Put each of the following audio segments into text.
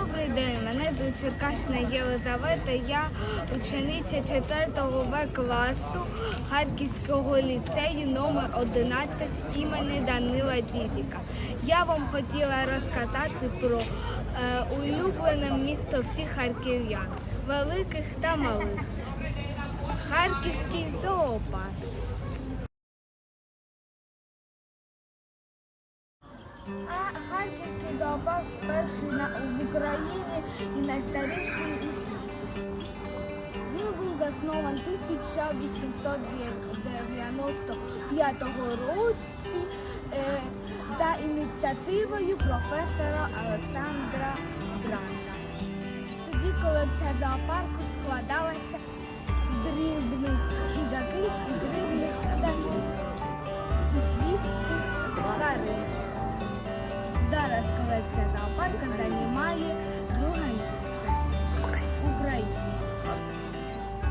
Добрий день, мене звуть Черкашина Єлизавета. Я учениця 4 В класу Харківського ліцею номер 11 імені Данила Дідіка. Я вам хотіла розказати про е, улюблене місто всіх харків'ян, великих та малих. Харківський зоопарк. Харківський зоопарк перший на, в Україні і найстаріший у світі. Він був заснований 1895 році е, за ініціативою професора Олександра Гранта. Тоді, коли ця зоопарку складалася з дрібних їжаків і дрібних птахів і свійських тварин. Зараз колекція зоопарка займає друге місце в Україні.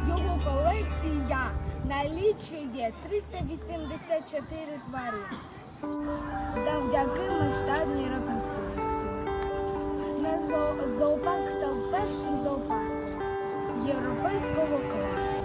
Його колекція налічує 384 тварини завдяки масштабній реконструкції. На зо- зоопарк став першим зоопарком європейського класу.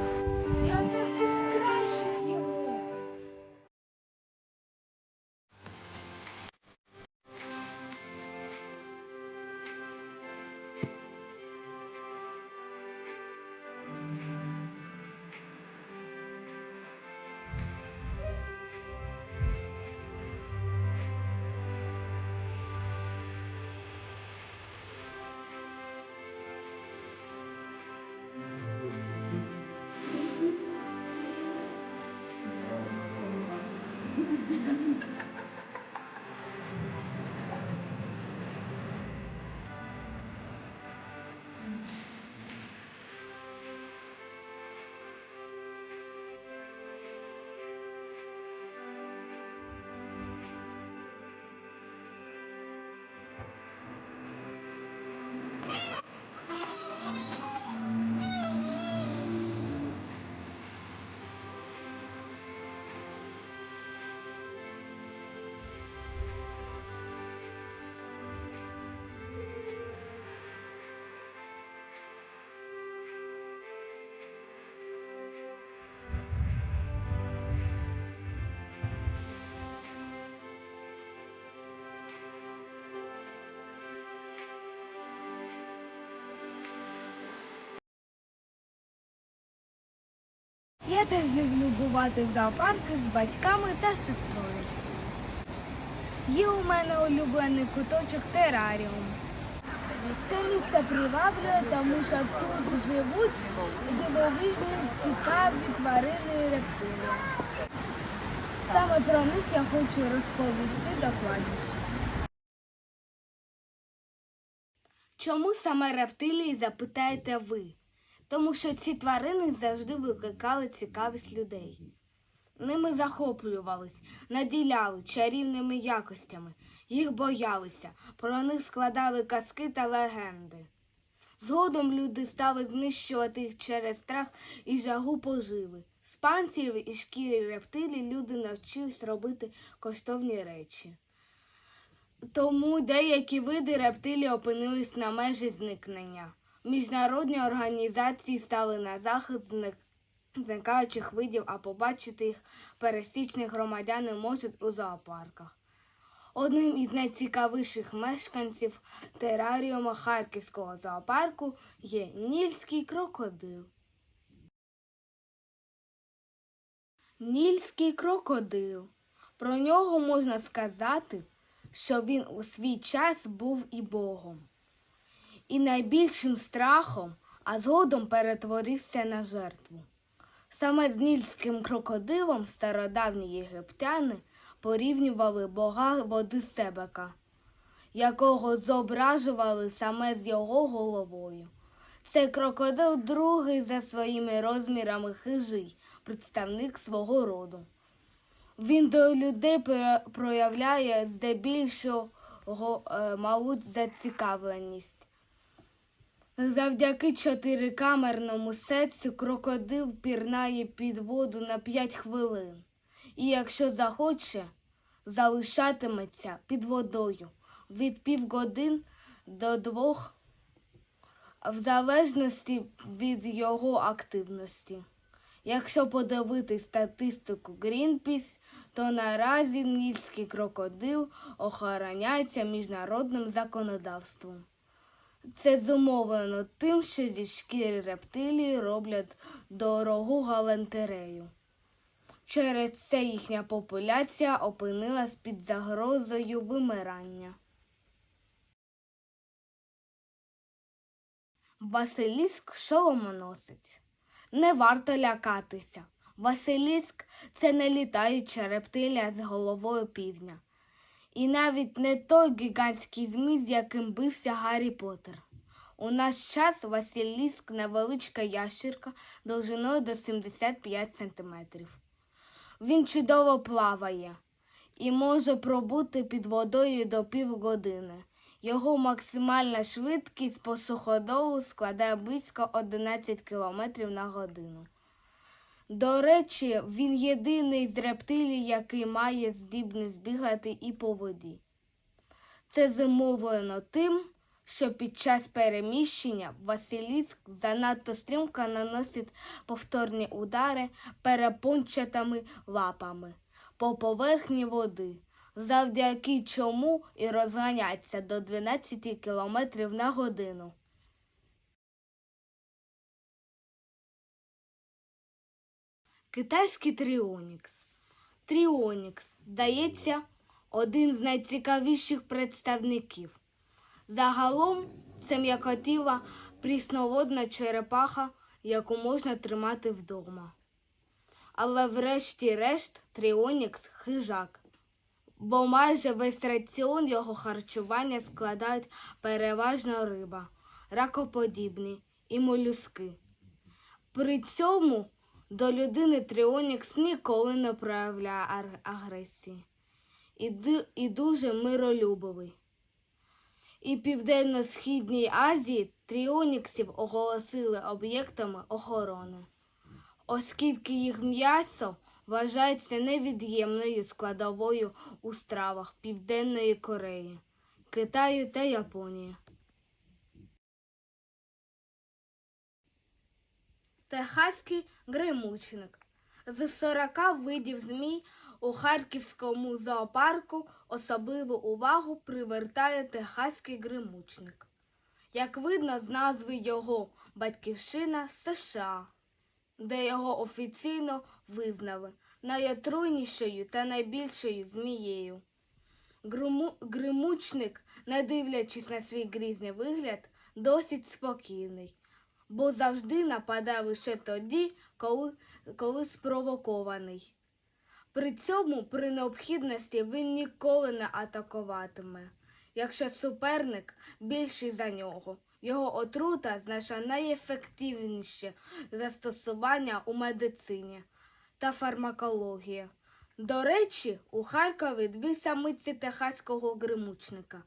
Теж люблю бувати в зоопарку з батьками та сестрою. Є у мене улюблений куточок тераріум. Це місце приваблює, тому що тут живуть дивовижні цікаві тварини і рептилії. Саме про них я хочу розповісти докладніше. Чому саме рептилії запитаєте ви? Тому що ці тварини завжди викликали цікавість людей. Ними захоплювались, наділяли чарівними якостями, їх боялися, про них складали казки та легенди. Згодом люди стали знищувати їх через страх і жагу поживи. З панцирів і шкіри рептилій люди навчились робити коштовні речі. Тому деякі види рептилій опинились на межі зникнення. Міжнародні організації стали на захист зникаючих видів, а побачити їх пересічні громадяни можуть у зоопарках. Одним із найцікавіших мешканців тераріума Харківського зоопарку є нільський крокодил. Нільський крокодил. Про нього можна сказати, що він у свій час був і богом і найбільшим страхом, а згодом перетворився на жертву. Саме з нільським крокодилом стародавні єгиптяни порівнювали бога води Себека, якого зображували саме з його головою. Цей крокодил другий за своїми розмірами хижий, представник свого роду. Він до людей проявляє здебільшого е, малу зацікавленість. Завдяки чотирикамерному сетцю крокодил пірнає під воду на 5 хвилин. І якщо захоче, залишатиметься під водою від півгодин до двох в залежності від його активності. Якщо подивитись статистику Greenpeace, то наразі нільський крокодил охороняється міжнародним законодавством. Це зумовлено тим, що зі шкіри рептилії роблять дорогу галантерею. Через це їхня популяція опинилась під загрозою вимирання. Василіск шоломоносець. Не варто лякатися. Василіск це не літаюча рептилія з головою півдня. І навіть не той гігантський змій, з яким бився Гаррі Поттер. У наш час Василіск невеличка ящірка довжиною до 75 см. Він чудово плаває і може пробути під водою до півгодини. Його максимальна швидкість по суходолу складає близько 11 км на годину. До речі, він єдиний з рептилій, який має здібність бігати і по воді. Це зумовлено тим, що під час переміщення Василіск занадто стрімко наносить повторні удари перепончатими лапами по поверхні води, завдяки чому і розганяться до 12 км на годину. Китайський тріонікс. Тріонікс, здається, один з найцікавіших представників. Загалом це м'якотіла прісноводна черепаха, яку можна тримати вдома. Але врешті-решт тріонікс хижак, бо майже весь раціон його харчування складають переважно риба, ракоподібні і молюски. При цьому до людини Тріонікс ніколи не проявляє агресії і, і дуже миролюбивий. І Південно-Східній Азії тріоніксів оголосили об'єктами охорони, оскільки їх м'ясо вважається невід'ємною складовою у стравах Південної Кореї, Китаю та Японії. Техаський гримучник. З 40 видів змій у Харківському зоопарку особливу увагу привертає техаський гримучник. Як видно з назви його батьківщина США, де його офіційно визнали найотруйнішою та найбільшою змією. Гриму- Гримучник, не дивлячись на свій грізний вигляд, досить спокійний бо завжди нападає лише тоді, коли, коли спровокований. При цьому, при необхідності, він ніколи не атакуватиме, якщо суперник більший за нього. Його отрута значно найефективніше застосування у медицині та фармакології. До речі, у Харкові дві самиці техаського гримучника,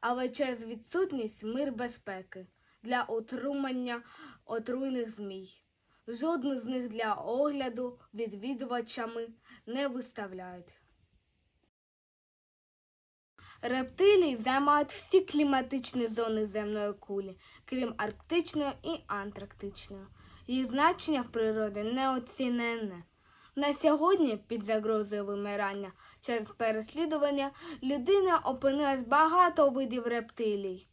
але через відсутність мир безпеки для отримання отруйних змій. Жодну з них для огляду відвідувачами не виставляють. Рептилії займають всі кліматичні зони земної кулі, крім арктичної і антарктичної. Їх значення в природі неоціненне. На сьогодні під загрозою вимирання через переслідування людина опинилась багато видів рептилій.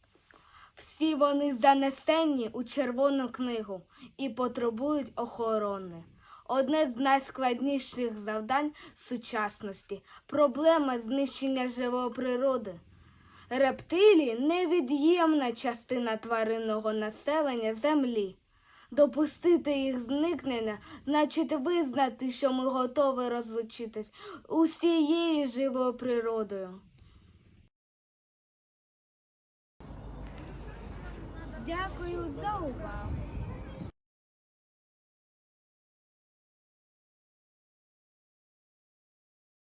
Всі вони занесені у Червону книгу і потребують охорони. Одне з найскладніших завдань сучасності проблема знищення живої природи. Рептилії невід'ємна частина тваринного населення Землі. Допустити їх зникнення значить визнати, що ми готові розлучитись усією живою природою. Дякую за увагу.